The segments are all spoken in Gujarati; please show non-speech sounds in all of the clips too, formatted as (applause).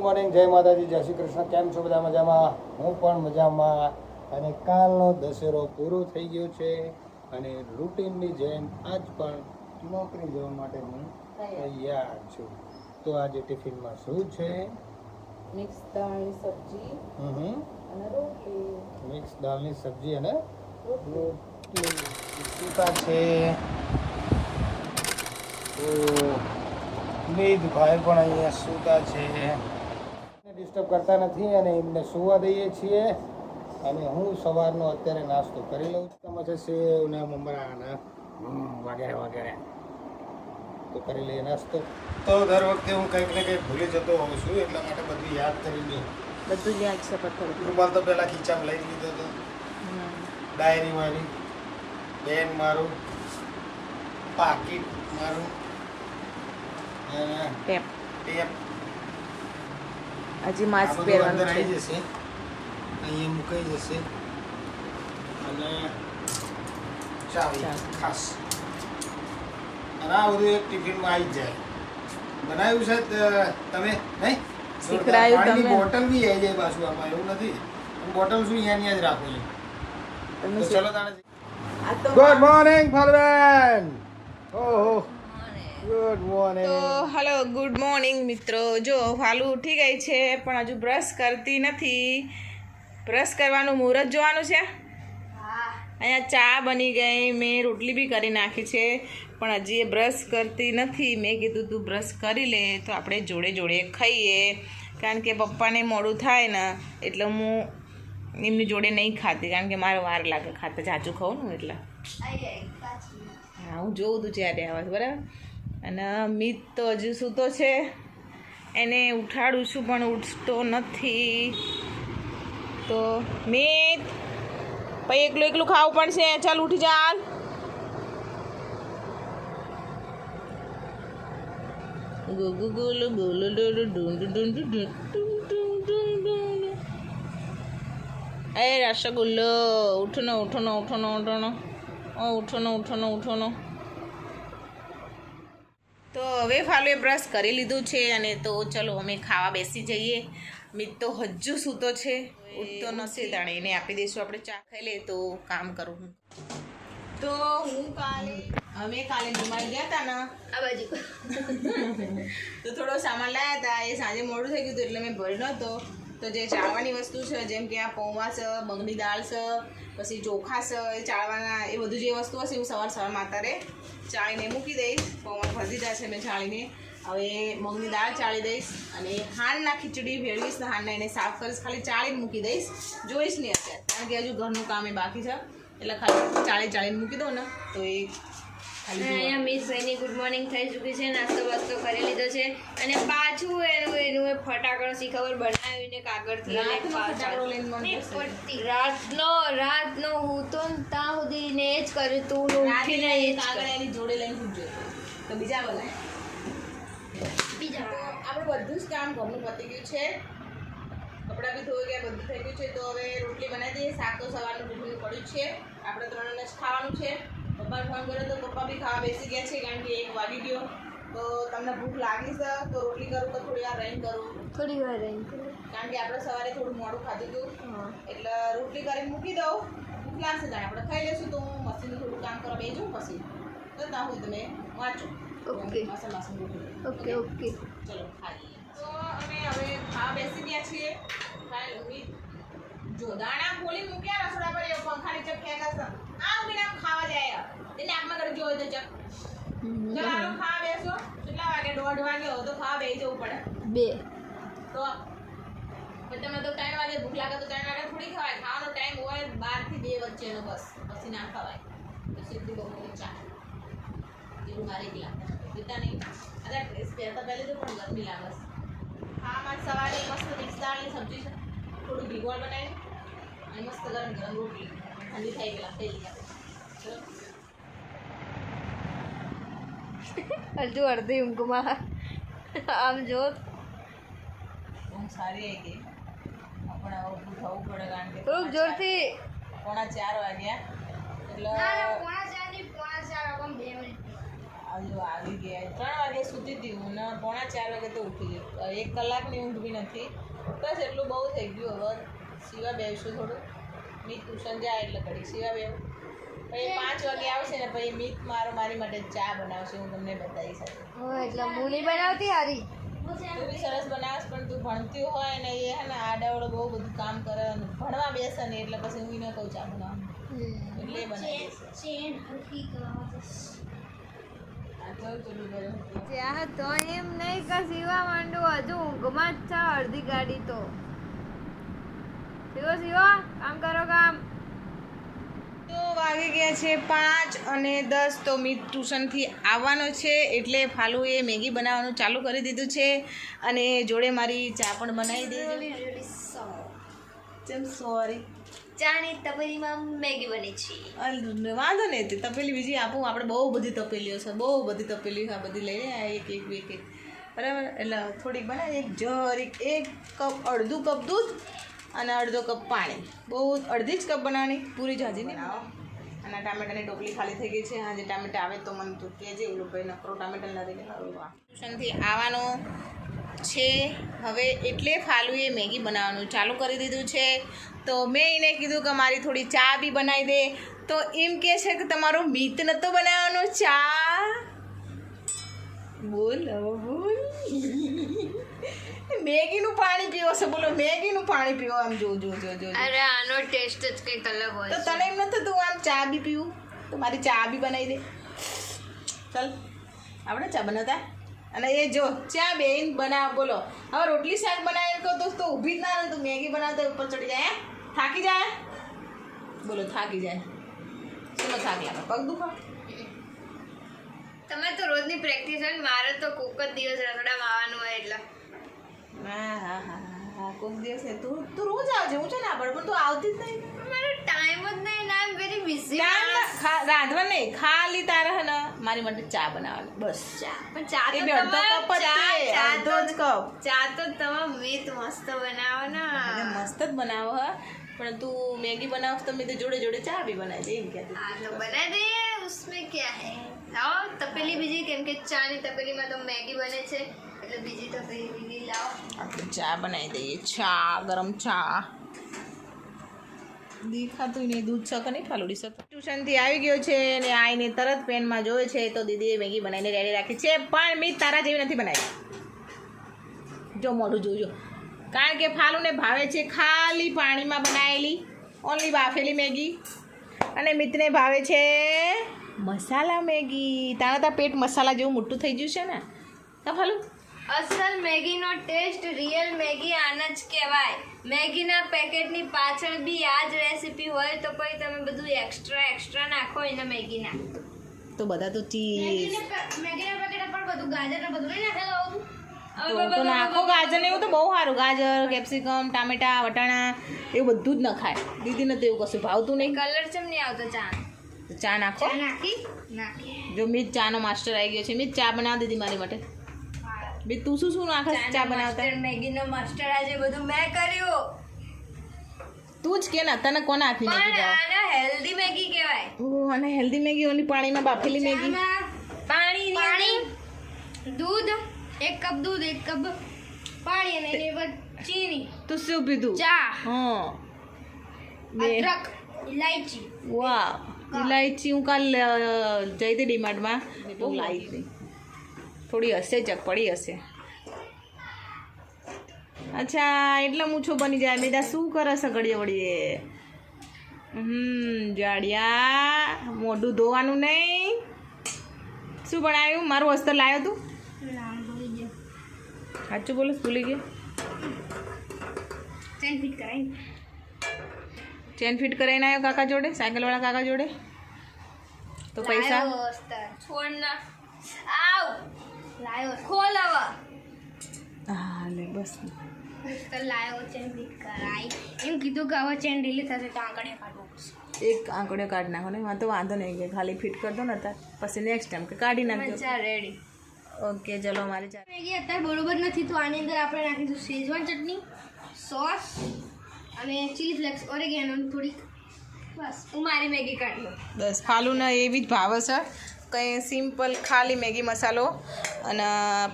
ગુડ મોર્નિંગ જય માતાજી જય શ્રી કૃષ્ણ. કેમ છો બધા મજામાં? હું પણ મજામાં. અને કાલનો દશેરો પૂરો થઈ ગયો છે અને રૂટીનની જેમ આજ પણ નોકરી જવા માટે હું તૈયાર છું. તો આજે ટિફિનમાં શું છે? મિક્સ દાળની સબ્જી હમ. અને રોટલી. મિક્સ દાળની સબ્જી અને રોટલી. સૂતા છે. તો ભાઈ પણ અહીંયા સૂતા છે. ડિસ્ટર્બ કરતા નથી અને એમને સુવા દઈએ છીએ. અને હું સવારનો અત્યારે નાસ્તો કરી લઉં છું. તમે છે સેવ ને મમરા વગેરે વગેરે. તો કરી લઈએ નાસ્તો. તો દર વખતે હું કંઈક ને કંઈક ભૂલી જતો હોઉં છું એટલા માટે બધું યાદ કરી લઉં બધું યાદ છે પથ્થર રૂમાલ તો પહેલાં ખીચામાં લઈ લીધો હતો. ડાયરી મારી પેન મારું પાકીટ મારું અને ટેપ. ટેપ. હજી માસ્ક પહેરવાનું છે. જશે. અહીંયા મુકાઈ જશે. અને ચાવી. ખાસ. અને આ બધું એક ટિફિનમાં આવી જ જાય. બનાવ્યું છે તમે નહીં? શીખડાયું તમે. બોટલ બી આવી જાય પાછું આમાં એવું નથી. બોટલ શું અહીંયા જ રાખું છું. તો ચલો તાણે ગુડ મોર્નિંગ ફરવેન ઓહો. ગુડ મોર્નિંગ તો હલો ગુડ મોર્નિંગ મિત્રો. જો વાલુ ઉઠી ગઈ છે પણ હજુ બ્રશ કરતી નથી. બ્રશ કરવાનું મુહૂર્ત જોવાનું છે? અહીંયા ચા બની ગઈ મેં રોટલી બી કરી નાખી છે પણ હજી એ બ્રશ કરતી નથી. મેં કીધું તું બ્રશ કરી લે તો આપણે જોડે જોડે ખાઈએ. કારણ કે પપ્પાને મોડું થાય ને એટલે હું એમની જોડે નહીં ખાતી કારણ કે મારે વાર લાગે ખાતા. જાચું ખાઉં ને એટલે. હા હું જોઉં તું જ્યારે આવે બરાબર? અને મિત તો હજુ સૂતો છે. એને ઉઠાડું છું, પણ ઉઠતો નથી. તો મિત પછી એકલું એકલું ખાવું પડશે. ચાલ ઉઠી ચાલ ગુગુ ગુલુ ગુલુ ડુંડુ ડુંડુ ડુંડુ. એ રસગુલ્લો ઉઠનો ઉઠનો ઉઠનો ઉઠનો. ઓ, ઉઠનો ઉઠનો ઉઠનો. તો હવે ફાલુએ બ્રશ કરી લીધું છે અને તો ચલો અમે ખાવા બેસી જઈએ. મિત તો હજુ સૂતો છે. ઉઠતો નથી તાણે એને આપી દઈશું આપણે ચા ખાઈ લે તો કામ કરું હું. તો હું કાલે અમે કાલે બીમાર ગયા હતા ને. આ બાજુ. (laughs) તો થોડો સામાન લાવ્યા હતા એ સાંજે મોડું થઈ ગયું હતું એટલે મેં ભર્યો નહોતો તો જે ચાળવાની વસ્તુ છે, જેમ કે આ પૌવા છે મગની દાળ છે, પછી ચોખા છે, એ ચાળવાના, એ બધું જે વસ્તુ હશે, હું સવાર સવારમાં અત્યારે ચાળીને મૂકી દઈશ. પૌવા જાય છે મેં ચાળીને. હવે મગની દાળ ચાળી દઈશ અને હાંડના ખીચડી ભેળવીશ ને હાંડના એને સાફ કરીશ, ખાલી ચાળીને મૂકી દઈશ. જોઈશ નહીં અત્યારે, કારણ કે હજુ ઘરનું કામ એ બાકી છે. એટલે ખાલી ચાળી ચાળીને મૂકી દઉં ને, તો એ ખાલી અહીંયા મિસ ભાઈની ગુડ મોર્નિંગ થઈ ચૂકી છે નાસ્તો વાસ્તો કરી લીધો છે. અને પાછું એનું એનું એ ફટાકડો શીખવર બનાવીને કાગળથી એને રાતનો. રાતનો હું તો ત્યાં સુધી ને જ કર્યું તું ને ઉઠીને એ કાગળ એની જોડે લઈને પૂછજો તો બીજા બોલાય બીજા આપણે બધું જ કામ ઘરનું પતી ગયું છે. કપડાં બી ધોઈ ગયા બધું થઈ ગયું છે. તો હવે રોટલી બનાવી દઈએ. શાક તો સવારનું ટિફિન પડ્યું છે. આપણે ત્રણને જ ખાવાનું છે. પપ્પાને ફોન કર્યો તો પપ્પા બી ખાવા બેસી ગયા છે કારણ કે એક વાગી ગયો. તો તમને ભૂખ લાગી છે તો રોટલી કરું તો થોડી વાર રહીને કરું? થોડી વાર રહીને કરું. કારણ કે આપણે સવારે થોડું મોડું ખાધું હતું. એટલે રોટલી કરીને મૂકી દઉં. ભૂખ લાગશે તાણે. આપણે ખાઈ લઈશું તો હું મશીનનું થોડું કામ કરવા બેસું પછી. તો ત્યાં હું તમે વાંચો. ઓકે. Okay okay? ચલો ખાઈ તો અમે હવે ખાવા બેસી ગયા છીએ. ખાઈ જો દાણા ખોલી મૂક્યા રસોડા પર એ પંખાની ચક ખેંચા છે આ ઉભીને આમ ખાવા જાય એને આમાં કરી જોયો તો ચક ચલો હાલો ખાવા બેસો. કેટલા વાગે દોઢ વાગ્યો તો ખાવા બેસી જવું પડે. બે. તો પણ તમને તો ત્રણ વાગે ભૂખ લાગે તો ત્રણ વાગે થોડી ખવાય. ખાવાનો ટાઈમ હોય બારથી બે વચ્ચેનો બસ. પછી ના ખવાય. તો સીધી બપોરે ચા. એવું મારે એકલા પીતા નહીં. અરે ડ્રેસ પહેરતા પહેલે તો પણ ગરમી લાગે છે. ખાવામાં સવારે મસ્ત મિક્સ દાળની સબ્જી છે. થોડું ભીગોળ બનાવી અને મસ્ત ગરમ ગરમ રોટલી. ઠંડી થઈ ગયેલા થઈ ગયા ચલો હજુ અડધી ઊંઘમાં. આમ જો. ઊંઘ સારી આવી ગઈ. પણ આવું ઊભું થવું પડે કારણ કે થોડુંક જોરથી. પોણા ચાર વાગ્યા. એટલે હજુ આવી ગયા. ત્રણ વાગે સૂતી હતી હું ને પોણા ચાર વાગે તો ઉઠી ગયો એક કલાકની ઊંઘ બી નથી. બસ એટલું બહુ થઈ ગયું. હવે સિવા બેસું થોડું. મી ટ્યુશન જાય એટલે ઘડી સિવા બેવ પછી પાંચ વાગે આવશે ને પછી મીત મારો મારી માટે ચા બનાવશે હું તમને બતાવીશ આજે. એટલે હું નહીં બનાવતી હારી? તું બી સરસ બનાવશ પણ તું ભણતી હોય ને એ હે ને આડાવડો બહુ બધું કામ કરે અને ભણવા બેસે ને એટલે પછી હું કહું ચા બનાવવાનું એટલે બનાવી તો એમ નહીં કે સીવા માંડું હજુ ઊંઘમાં જ છે અડધી ગાડી તો. સીવો સીવો કામ કરો કામ. તો વાગી ગયા છે પાંચ અને દસ. તો મી ટ્યુશનથી આવવાનો છે. એટલે ફાલુએ મેગી બનાવવાનું ચાલુ કરી દીધું છે. અને જોડે મારી ચા પણ બનાવી દીધી ચમ સોરી ચાની તપેલીમાં મેગી બની છે. વાંધો નહીં. તે તપેલી બીજી આપું. આપણે બહુ બધી તપેલીઓ છે. બહુ બધી તપેલીઓ છે. આ બધી લઈ આ એક એક એક એક. બરાબર? એટલે થોડીક બનાવી એક જરીક એક કપ અડધું કપ દૂધ અને અડધો કપ પાણી. બહુ અડધી જ કપ બનાવવાની, પૂરી જાજી નહીં અને ટામેટાની ટોપલી ખાલી થઈ ગઈ છે. આજે ટામેટા આવે તો મને તું કહેજે, ઓલું ભાઈ નકરો ટામેટા નથી ટ્યુશનથી આવવાનો છે. હવે એટલે ફાલુએ મેગી બનાવવાનું ચાલુ કરી દીધું છે. તો મેં એને કીધું કે મારી થોડી ચા બી બનાવી દે. તો એમ કહે છે કે તમારો મીત નહોતો બનાવવાનો? ચા? બોલ. મેગીનું પાણી પીવો છે બોલો મેગીનું પાણી પીવો આમ જો જો જો જો. અરે આનો ટેસ્ટ જ કંઈક અલગ હોય તો તને એમ નથી તું આમ ચા બી પીવું? તો મારી ચા બી બનાવી દે. ચાલ આપણે ચા બનાવતા? અને એ જો ચા બેન બનાવ બોલો. હવે રોટલી શાક બનાવીને કહો તો ઊભી જ ના રહે તું મેગી બનાવતા ઉપર ચડી જાય થાકી જાય? બોલો થાકી જાય. શું થાક લાગે પગ દુખો. તમે તો રોજની પ્રેક્ટિસ હોય મારે તો કોક જ દિવસ રસોડામાં આવવાનું હા હા હા હા હા કોઈક દિવસ ને તું તું રોજ આવજે હું છે ને આપણે પણ તું આવતી જ નહીં મારો ટાઈમ જ નહીં ના આઈ વેરી બિઝી ના, ના, ખા- રાંધવા નહીં ખાલી તારે હે ને મારી માટે ચા બનાવવાની બસ પણ ચા એ તો બી અડધો તમારે કપ જ ચા છે, ચા અડધો જ તો કપ ચા તો તમે મીત મસ્ત બનાવો ને અરે મસ્ત જ બનાવો હા પણ તું મેગી બનાવ તો મેં તો જોડે જોડે ચા બી બનાવી દે એમ કહેતી હા તો બના દઈએ उसमें क्या है લાવો તપેલી બીજી કેમ કે ચાની તપેલીમાં તો મેગી બને છે ચા બનાવી દઈએ. ચા, ગરમ ચા. દેખાતું નહીં, દૂધ છે કે નહીં, ફાલુડી છે ટ્યુશનથી આવી ગયો છે ને આઈને તરત પેનમાં જોવે છે તો દીદીએ મેગી બનાવીને રેડી રાખી છે. પણ મેં તારા જેવી નથી બનાવી. જો મોઢું જોજો. કારણ કે ફાલુને ભાવે છે ખાલી પાણીમાં બનાવેલી ઓનલી બાફેલી મેગી. અને મિતને ભાવે છે મસાલા મેગી. તારા તા પેટ મસાલા જેવું મોટું થઈ ગયું છે ને. કા ફાલુ? અસલ મેગીનો ટેસ્ટ રિયલ મેગી આના જ કહેવાય. મેગીના પેકેટની પાછળ બી આ જ રેસીપી હોય તો પછી તમે બધું એક્સ્ટ્રા એક્સ્ટ્રા નાખો એના મેગી નાખો તો બધા તો ચીઝ મેગીના પેકેટ પર બધું ગાજર ને બધું નાખેલું તો તો નાખો ગાજર ને એવું તો બહુ સારું. ગાજર કેપ્સિકમ ટામેટા વટાણા એવું બધું જ નખાય. દીદીને તો એવું કશું ભાવતું નહીં. કલર ચમ નહીં આવતો ચા? ચા નાખો. ચા નાખી નાખી. જો મીત ચાનો માસ્ટર આવી ગયો છે. મીત ચા બનાવી દીધી મારી માટે. મીત તું શું શું નાખે ચા બનાવતા? મેગીનો માસ્ટર આજે બધું મેં કર્યું. તું જ કે ના તને કોને આપી પણ આને હેલ્ધી મેગી કહેવાય. ઓ અને હેલ્ધી મેગી ઓલી પાણીમાં બાફેલી મેગી? પાણી પાણી? દૂધ એક કપ દૂધ એક કપ પાણી અને એની પર ચીની. તું શું પીધું? ચા. હા. બે. અદરક ઇલાયચી વાહ. ઇલાયચી હું કાલ જઈ હતી ડીમાર્ટમાં. બહુ લાવી હતી. થોડી હશે ચક પડી હશે. અચ્છા એટલો મૂછો બની જાય. મેદા શું કરે ઘડીએ વળીએ હમ જાડિયા મોઢું ધોવાનું નહીં. શું બનાવ્યું? મારું અસ્તર લાવ્યો તું. સાચું બોલો ભૂલી ગયો? સેન્ડવિચ કરાવી ચેન ફિટ કરાવીને આવ્યો કાકા જોડે? સાયકલવાળા કાકા જોડે? તો પૈસા? છોડ ના આવ. લાયો ખોલ હવે હા લે બસ. તો લાયો ચેન ફિટ કરાઈ એમ કીધું કે હવે ચેન ઢીલી થશે તો આંકડે કાઢવું પડશે. એક આંકડો કાઢી નાખો ને વાંધો વાંધો નહીં કે ખાલી ફિટ કરી દો ને અત્યારે. પછી નેક્સ્ટ ટાઈમ કે કાઢી નાખજો. ચા રેડી ઓકે ચલો મારે ચા મેગી અત્યારે બરોબર નથી તો આની અંદર આપણે નાખીશું શેઝવાન ચટણી સોસ અને ચીલી ફ્લેક્સ ઓરેગેનો થોડીક. બસ હું મારી મેગી કાઢી લો બસ ફાલુના એવી જ ભાવે છે. કંઈ સિમ્પલ ખાલી મેગી મસાલો અને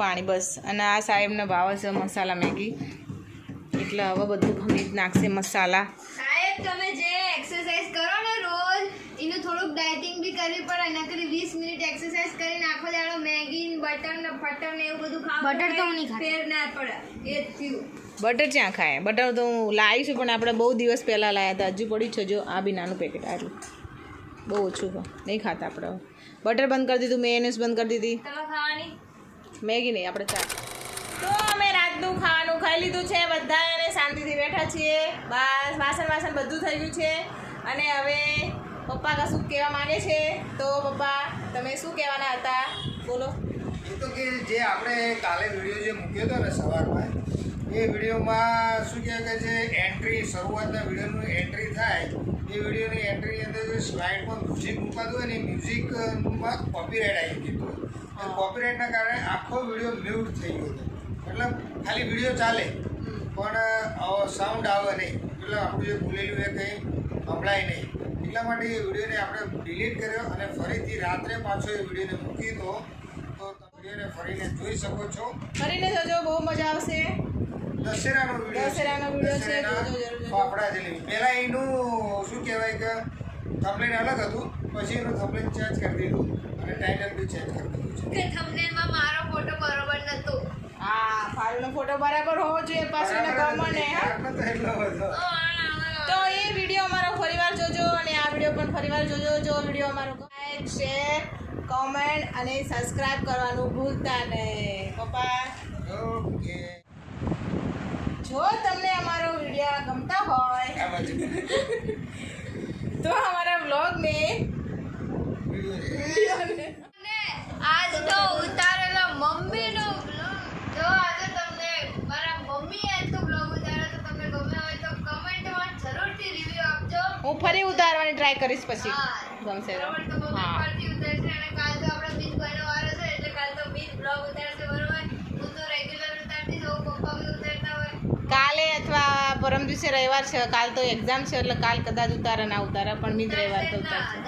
પાણી બસ. અને આ સાહેબનો ભાવે છે મસાલા મેગી. એટલે હવે બધું ખમીજ નાખશે મસાલા. સાહેબ તમે જે એક્સરસાઇઝ કરો ને રોજ એનું થોડુંક ડાયટિંગ બી કરવી પડે એના કરી વીસ મિનિટ એક્સરસાઇઝ કરીને આખો દાડો મેગી બટર ને ફટર ને એવું બધું ખાવ બટર તો નહીં ફેર ના પડે એ થયું. બટર ક્યાં ખાય? બટર તો હું લાવી છું પણ આપણે બહુ દિવસ પહેલાં લાવ્યા હતા હજુ પડ્યું છે જો આ બી નાનું પેકેટ આટલું. બહુ ઓછું નહીં ખાતા આપણે હવે. બટર બંધ કરી દીધું મેયોનેઝ બંધ કરી દીધી. મેગી નહીં આપણે ચા. તો અમે રાતનું ખાવાનું ખાઈ લીધું છે બધા અને શાંતિથી બેઠા છીએ. બસ વાસણ વાસણ બધું થઈ ગયું છે. અને હવે પપ્પા કશું કહેવા માંગે છે તો પપ્પા તમે શું કહેવાના હતા? બોલો. એ તો કે જે આપણે કાલે વીડિયો જે મૂક્યો હતો ને સવારમાં એ વિડીયોમાં શું કહેવાય કે જે એન્ટ્રી શરૂઆતના વિડીયોનું એન્ટ્રી થાય એ વિડીયોની એન્ટ્રીની અંદર સ્લાઇડમાં મ્યુઝિક મૂકાતું હોય ને મ્યુઝિકમાં કોપીરાઇટ આવી ગયું હતું. કોપીરાઇટના કારણે આખો વીડિયો મ્યુટ થઈ ગયો હતો. મતલબ ખાલી વીડિયો ચાલે. પણ સાઉન્ડ આવે નહીં. એટલે આપણું જે બોલેલું એ કંઈ સંભળાય નહીં. એટલા માટે એ વિડીયોને આપણે ડિલીટ કર્યો અને ફરીથી રાત્રે પાછો એ વિડીયોને મૂકી દો. તો તમે વિડીયોને ફરીને જોઈ શકો છો. ફરીને જોજો બહુ મજા આવશે. દશેરાનો વીડિયો દશેરાનો વીડિયો છે, જોજો, જોજો. ફાફડા જલેબી પહેલાં એનું શું કહેવાય કે થંબલેન અલગ હતું પછી એનું થંબલેન ચેન્જ કરી દીધું અને ટાઇટલ બી ચેન્જ કરી દીધું છે. કે થંબનેલમાં મારો ફોટો બરોબર નતો. હા ફાલનો ફોટો બરાબર હોવો જોઈએ પાછળ ને ગમને હા. એટલો તો એ વીડિયો અમારો ફરીવાર જોજો અને આ વીડિયો પણ ફરીવાર જોજો જો વીડિયો અમારો લાઈક શેર કોમેન્ટ અને સબસ્ક્રાઇબ કરવાનું ભૂલતા નહીં. પપ્પા. ઓકે. જો તમને અમારો વીડિયો ગમતા હોય તો અમારા બ્લોગને વીડિયો આજ તો ઉતારેલો મમ્મીનો બ્લોગ જો આજે તમને મારા મમ્મી આજ તો બ્લોગ ઉતાર્યો તો તમને ગમે હોય તો કમેન્ટમાં જરૂરથી રિવ્યુ આપજો. હું ફરી ઉતારવાની ટ્રાય કરીશ પછી. ગમશે હા. પરમ દિવસે રવિવાર છે કાલ તો એક્ઝામ છે એટલે કાલ કદાચ ઉતારા ના ઉતારા પણ મિત રવિવાર તો ઉતારશે.